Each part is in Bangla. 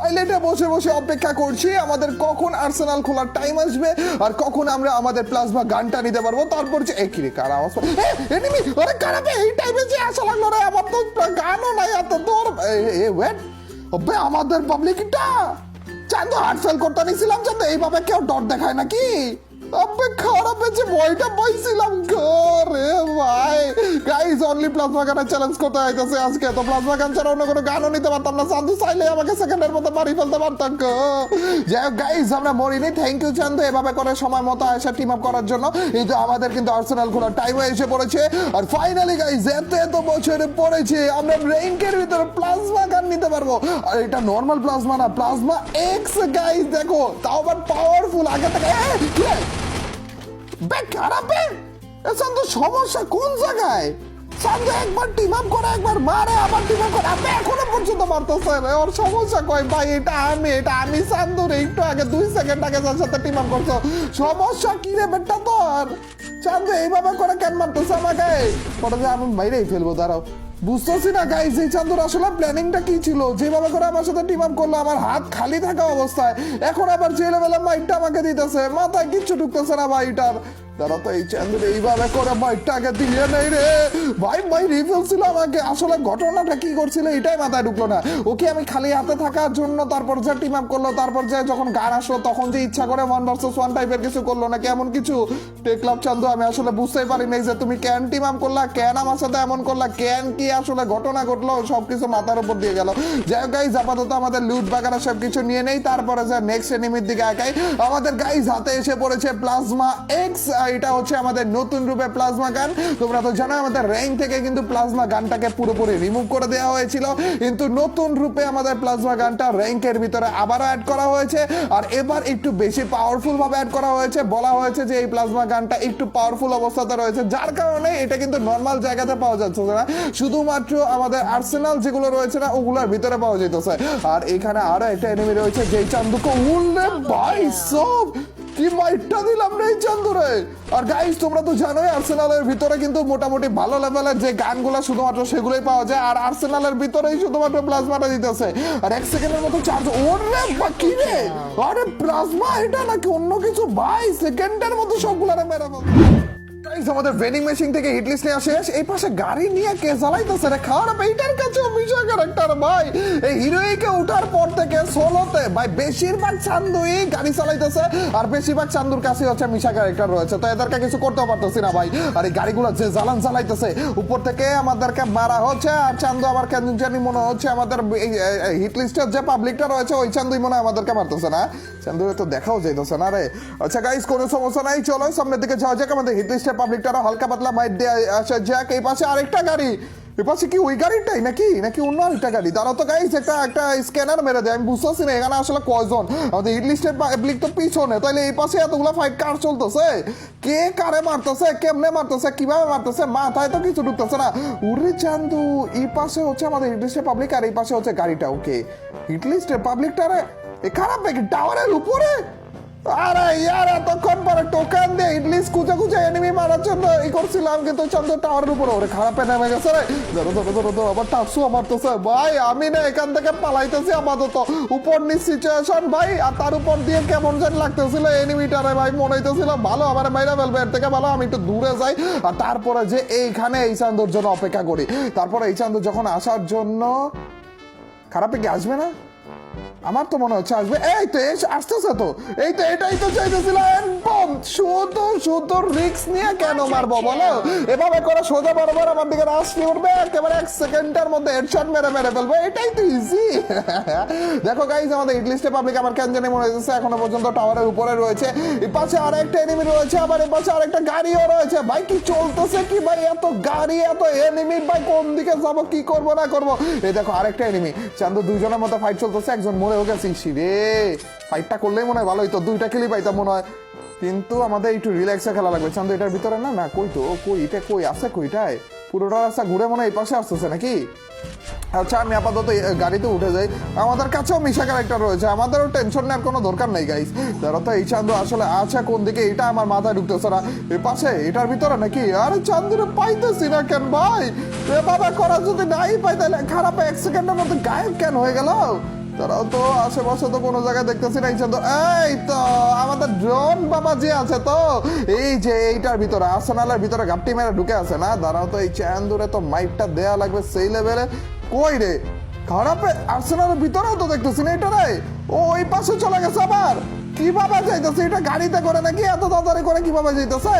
টয়লেটে বসে বসে অপেক্ষা করছি, আমাদের কখন আর্সেনাল খোলার টাইম আসবে আর কখন আমরা আমাদের প্লাজমা গানটা নিতে পারব। তারপর যে একই রে, কারা আওয়াজ? এনিমি আরে এই টাইমে যে আসা লাগল রে, আমার তো গানও নাই এত দূর এ ওয়েট ওবে, আমাদের পাবলিকটা চান্দু ফেল করতে নিছিলাম, চান্দ, এইভাবে কেউ ডট দেখায় নাকি? আবে খারাপ হয়েছে পাইছিলাম করে ভাই। গাইজ অনলি প্লাজমা গানের চ্যালেঞ্জ করতে আইতেছে আজকে। তো প্লাজমা গান ছাড়া অন্য কোনো গানও নিতে পারতাম না। চান্দু চাইলে আমাকে সেকেন্ডের মতো মারি ফেলতে পারতাম যাই হোক গাইজ আমরা মরিনি। Thank you Chandu. এভাবে করে সময় মতো টিম আপ করার জন্য। আমাদের কিন্তু আর্সেনাল খোলার টাইম এসে পড়েছে। আর ফাইনালি গাইজ এত এত বছরে পড়েছে, আমরা র্যাঙ্কের ভিতরে প্লাজমা গান নিতে পারব। আর এটা নর্মাল প্লাজমা না প্লাজমা এক্স গাইজ দেখো। তাও আবার পাওয়ারফুল আগে থেকে সান্দু এখনও পর্যন্ত মারতেছে ওর সমস্যা কয়? ভাই, এটা আমি এটা আমি সান্দু একটু আগে দুই সেকেন্ড আগে যার সাথে সমস্যা কি রে বেটা তোর? চান্দু এইভাবে করে কেন মারতেছে আমাকে? আমি বাইরেই ফেলব, দাঁড়াও। বুঝতেছি না গাইজ এই চান্দুর আসলে প্ল্যানিংটা কি ছিল? যেভাবে করে আমার সাথে টিম আপ করল, আমার হাত খালি থাকা অবস্থায়। এখন আবার জেলে বেলা মাইটটা আমাকে দিতেছে, মাথায় কিচ্ছু ঢুকতেছে না ভাইটার তারা তো এই চান্দুর এইভাবে করে আগে দিয়ে নেই রে। ভাই ভাই রিফেল ছিল আমাকে। আসলে ঘটনাটা কি করছিল এটাই মাথায় ঢুকলো না। ওকে আমি খালি হাতে থাকার জন্য তারপর যে টিম আপ করল, তারপর যে যখন গান আসলো, তখন যে ইচ্ছা করে ওয়ান ভার্সেস ওয়ান টাইপের কিছু করল না কেমন কিছু? টেকলাম চান্দু আমি আসলে বুঝতেই পারি নাই যে তুমি ক্যান টিম আপ করলা ক্যান আমার সাথে এমন করলা ক্যান কি আসলে ঘটনা ঘটলো, সবকিছু মাথার উপর দিয়ে গেল। যাই হোক গাইজ আপাতত আমাদের লুট বাগারা সব কিছু নিয়ে নেই, তারপরে যে নেক্সট এনিমির দিকে একাই আমাদের গাইজ হাতে এসে পড়েছে প্লাজমা এক্স এটা হচ্ছে আমাদের নতুন রূপে প্লাজমা গান। তোমরা তো জানো আমাদের র্যাঙ্ক থেকে কিন্তু প্লাজমা গানটাকে পুরোপুরি রিমুভ করে দেওয়া হয়েছিল। কিন্তু নতুন রূপে আমাদের প্লাজমা গানটা র্যাঙ্কের ভিতরে আবারও অ্যাড করা হয়েছে। আর এবার একটু বেশি পাওয়ারফুল ভাবে অ্যাড করা হয়েছে। বলা হয়েছে যে এই প্লাজমা গানটা একটু পাওয়ারফুল অবস্থাতে রয়েছে। যার কারণে এটা কিন্তু নর্মাল জায়গাতে পাওয়া যাচ্ছে না। শুধুমাত্র আমাদের আর্সেনাল যেগুলো রয়েছে না, ওগুলোর ভিতরে পাওয়া যেতেছে। আর এখানে আরও একটা এনিমি রয়েছে, যেই চান্দুকে উল্লে ভাই, সব কি মাইটটা দিলাম রে চন্দরে। আর গাইস তোমরা তো জানোই আর্সেনালের ভিতরে কিন্তু মোটামুটি ভালো লেভেলের যে গানগুলো শুধুমাত্র সেগুলোই পাওয়া যায়, আর আর্সেনালের ভিতরেই শুধুমাত্র প্লাজমাটা দিতেছে। আর এক সেকেন্ডের মতো চার্জ ওরে বা কি রে! আরে প্লাজমা এটা নাকি অন্য কিছু? ভাই সেকেন্ডের মতো সবগুলো মেরে Guys, আমাদের ভেন্ডিং মেশিন থেকে হিট এই পাশে গাড়ি নিয়ে কে চালাইতেছে রে? খারাপ এইটার বিষয় ক্যারেক্টার ভাই। এই হিরোইকে পর থেকে সোলোতে ভাই বেশিরভাগ চান্দুই গাড়ি চালাইতেছে আর বেশিরভাগ চান্দুর কাছে হচ্ছে মিশা ক্যারেক্টার রয়েছে। তো এদেরকে কিছু করতেও পারতেছি না ভাই। আর এই গাড়িগুলো যে জ্বালান চালাইতেছে উপর থেকে আমাদেরকে মারা হচ্ছে আর চান্দু আবার কেন জানি মনে হচ্ছে আমাদের হিট লিস্টের যে পাবলিকটা রয়েছে ওই চান্দুই মনে হয় আমাদেরকে মারতেছে না। চান্দু তো দেখাও যাইতেছে না রে। আচ্ছা গাইস কোনো সমস্যা নাই চলো সামনের দিকে যাওয়া যাক আমাদের হিট লিস্টের পাবলিকটা হালকা পাতলা মাইট দিয়ে আসা। যাক, এই পাশে আরেকটা গাড়ি। এ পাশে কি ওই গাড়িটাই নাকি? নাকি অন্য আরেকটা গাড়ি? তারা তো গাইস একটা একটা স্ক্যানার মেরে দেয়। আমি বুঝতেছি না, এখানে আসলে কয়জন? আমাদের হিট লিস্টের পাবলিক তো পিছনে। তাহলে এই পাশে এতগুলো ফাইট কার চলতেছে? কে কারে মারতেছে? কেমনে মারতেছে? কীভাবে মারতেছে? মাথায় তো কিছু ঢুকতেছে না। উরে চান্দু, এই পাশে হচ্ছে আমাদের হিট লিস্টের পাবলিক আর এই পাশে হচ্ছে গাড়িটা ওকে হিট লিস্টের পাবলিকটারে এ খারাপ নাকি? টাওয়ারের উপরে? আরে ইয়ার, এতক্ষণ পরে টোকেন দিয়ে কুচে এনিমি মারার জন্য করছিলাম, কিন্তু চন্দ্র টাওয়ারের উপর ওরে নেমে গেছে রে। ধরো ধরো ধরো ধরো, আবার টাপসুও মারতেছে। ভাই, আমি না এখান থেকে পালাইতেছি উপর নিচ সিচুয়েশন ভাই, আর তার উপর দিয়ে কেমন লাগতেছিল এনিমিটারে ভাই, মনে হইতেছিল, ভালো, আমার মাইরা ফেলবে, এর থেকে ভালো, আমি একটু দূরে যাই। আর তারপরে যে এইখানে এই চান্দর জন্য অপেক্ষা করি। তারপরে এই চান্দু যখন আসার জন্য খারাপে কি আসবে না? আমার তো মনে হচ্ছে আসবে। এই তো এস আসতেছে তো। এই তো এটাই তো চাইতেছিলাম একদম শুধু শুধু রিক্স নিয়ে কেন মারবো বলো? এভাবে করে সোজা বরাবর আমার দিকে আসতে উঠবে একেবারে এক সেকেন্ডের মধ্যে হেডশট মেরে মেরে ফেলব। এটাই তো ইজি দেখো গাইজ আমাদের ইংলিশে পাবলিক আমার কেন জানি মনে হচ্ছে এখনও পর্যন্ত টাওয়ারের উপরে রয়েছে। এই পাশে আরেকটা এনিমি রয়েছে আবার এই পাশে আরেকটা গাড়িও রয়েছে। ভাই কি চলতেছে কি ভাই? এত গাড়ি এত এনিমি ভাই কোন দিকে যাব কি করব না করব? এই দেখো আরেকটা এনিমি চান্দু দুইজনের মতো ফাইট চলতেছে একজন মরেও গেছে রে ফাইটটা করলেই মনে হয় ভালো হইতো দুইটা খেলি পাইতাম মনে হয়। কিন্তু আমাদের একটু রিল্যাক্সে খেলা লাগবে। চান্দু, এটার ভিতরে না না, কই তো, কই, এটা কই, আছে কইটায়? পুরোটা রাস্তা ঘুরে মনে এই পাশে আসতেছে নাকি? আচ্ছা আমি আপাতত গাড়িতে উঠে যাই। আমাদের কাছেও মিশা ক্যারেক্টার রয়েছে, আমাদেরও টেনশন নেওয়ার কোনো দরকার নেই গাইস তারা তো এই চান্দু আসলে আছে কোন দিকে, এটা আমার মাথায় ঢুকতেছে না। এ পাশে, এটার ভিতরে নাকি? আরে চান্দুরে পাইতেছি না কেন ভাই? এ বাবা করা যদি নাই পাই, তাহলে খারাপ এক সেকেন্ডের মধ্যে গায়েব কেন হয়ে গেল? তারাও তো, আশেপাশে তো কোনো জায়গায় দেখতেছি না এই চাঁদ এই তো, আমাদের ড্রোন বাবা যে আছে তো। এই যে এইটার ভিতরে, আর্সেনালের ভিতরে মেরে ঢুকে আছে না? দাঁড়াও তো, এই চান্দুরে তো মাইকটা দেয়া লাগবে সেই লেভেলে কই রে? খারাপে, আর্সেনালের ভিতরেও তো দেখতেছি না এটা রে ও, ওই পাশে চলে গেছে আবার। কীভাবে যাইতেছে? এটা গাড়িতে করে নাকি? এত তাড়াতাড়ি করে কীভাবে যাইতেছে?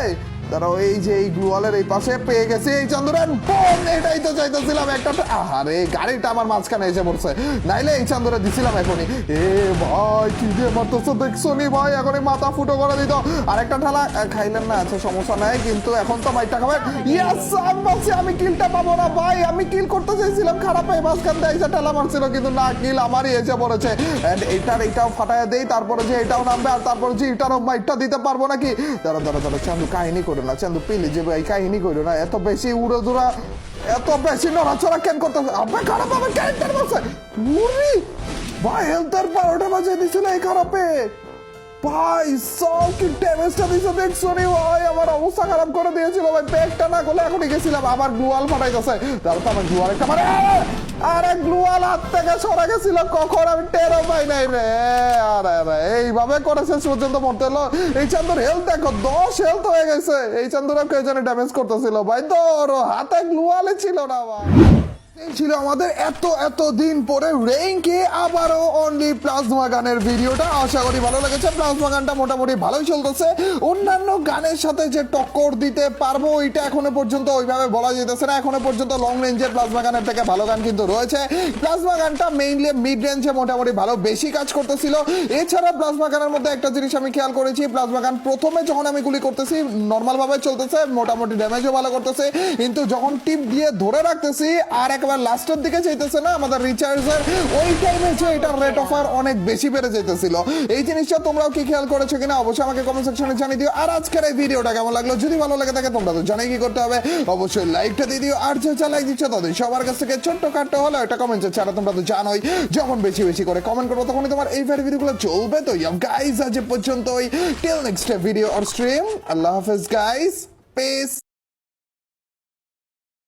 তারা এই যে এই গ্লুয়ালের এই পাশে পেয়ে গেছে এই চান্দুরান। বোম! এটাই তো চাইতেছিলাম একটা আহারে, গাড়িটা আমার মাঝখানে এসে পড়ছে। নাইলে এই চান্দুরা দিছিলাম এখনই। এ ভাই, কি দিয়ে মারতেছে দেখছ নি ভাই? এখনই মাথা ফুটো করে দিত। আরেকটা ঠেলা খাইলেন না আচ্ছা সমস্যা নাই, কিন্তু এখন তো বাইকটা খাবেন ইয়াস বলছি, আমি কিলটা পাবো না, ভাই, আমি কিল করতে চাইছিলাম, খারাপ এই মাঝখান দিয়ে এসে ঠেলা মারছিল, কিন্তু না কিল আমারই এসে পড়েছে। এন্ড এটার এটাও ফাটায় দেই, তারপরে যে এটাও নামবে, আর তারপরে যে এটারও মাইকটা দিতে পারব নাকি? দাঁড়া দাঁড়া দাঁড়া চান্দু, কাহিনী করো। না, চান্দু পিলি যে ভাই কাহিনী করো না, এত বেশি উড়ো দুরা, এত বেশি নড়াচড়া কেন করতে আপনি খারাপ আমার ক্যারেক্টার বসে উরি ভাই হেলথের বারোটা বাজে দিছিল এই খারাপে। ভাই সব কি ড্যামেজটা দিছে দেখছ রে ভাই, আমার অবস্থা খারাপ করে দিয়েছিল ভাই, ব্যাগটা না করলে এখনই গেছিলাম, আবার গ্লুয়াল ফাটাইতেছে। তাহলে তো আমার গ্লুয়াল একটা মানে আরে, গ্লুয়াল হাত থেকে সরে গেছিল, কখন আমি টেরও পাই নাই রে। এইভাবে করেছে পর্যন্ত মরতে হলো? এই চান্দুর হেলথ দেখো, দশ হেলথ হয়ে গেছে। এই চান্দুরা কে জানে ড্যামেজ করতেছিল? ভাই তো ওর হাতে গ্লুয়ালে ছিল না, ভাই। ছিল আমাদের এত এত দিন পরে রেইনকে আবারও অনলি প্লাজমা গানের ভিডিওটা। আশা করি ভালো লেগেছে। প্লাজমা গানটা মোটামুটি ভালোই চলতেছে। অন্যান্য গানের সাথে যে টক্কর দিতে পারব, ওইটা এখনও পর্যন্ত ওইভাবে বলা যেতেছে না। এখনও পর্যন্ত লং রেঞ্জের প্লাজমা গানের থেকে ভালো গান কিন্তু রয়েছে। প্লাজমা গানটা মেইনলি মিড রেঞ্জে মোটামুটি ভালো বেশি কাজ করতেছিল। এছাড়া প্লাজমা গানের মধ্যে একটা জিনিস আমি খেয়াল করেছি, প্লাজমা গান প্রথমে যখন আমি গুলি করতেছি নর্মাল ভাবে চলতেছে, মোটামুটি ড্যামেজও ভালো করতেছে। কিন্তু যখন টিপ দিয়ে ধরে রাখতেছি, আর একবার লাস্টের দিকে চাইতেছে না, আমাদের রিচার্জের ওই টাইমে যে এটার রেট অফ ফায়ার অনেক বেশি বেড়ে যেতেছিল এই জিনিসটা তোমরাও কি খেয়াল করেছ কিনা অবশ্যই আমাকে কমেন্ট সেকশনে জানিয়ে দিও। আর আজকের এই ভিডিওটা কেমন লাগল? যদি ভালো লাগে থাকে, তোমরা তো জানাই কি করতে হবে। অবশ্যই লাইকটা দিয়ে দিও। আর যে যা লাইক দিচ্ছ, তাদের সবার কাছ থেকে ছোট্ট কাটতে হলে একটা কমেন্ট ছাড়া তোমরা তো জানোই যখন বেশি বেশি করে কমেন্ট করব, তখনই তোমার এই ভিডিওগুলো চলবে। তো ইয়াম গাইজ আজ পর্যন্তই। Till next video or stream আল্লাহ হাফেজ গাইজ পেস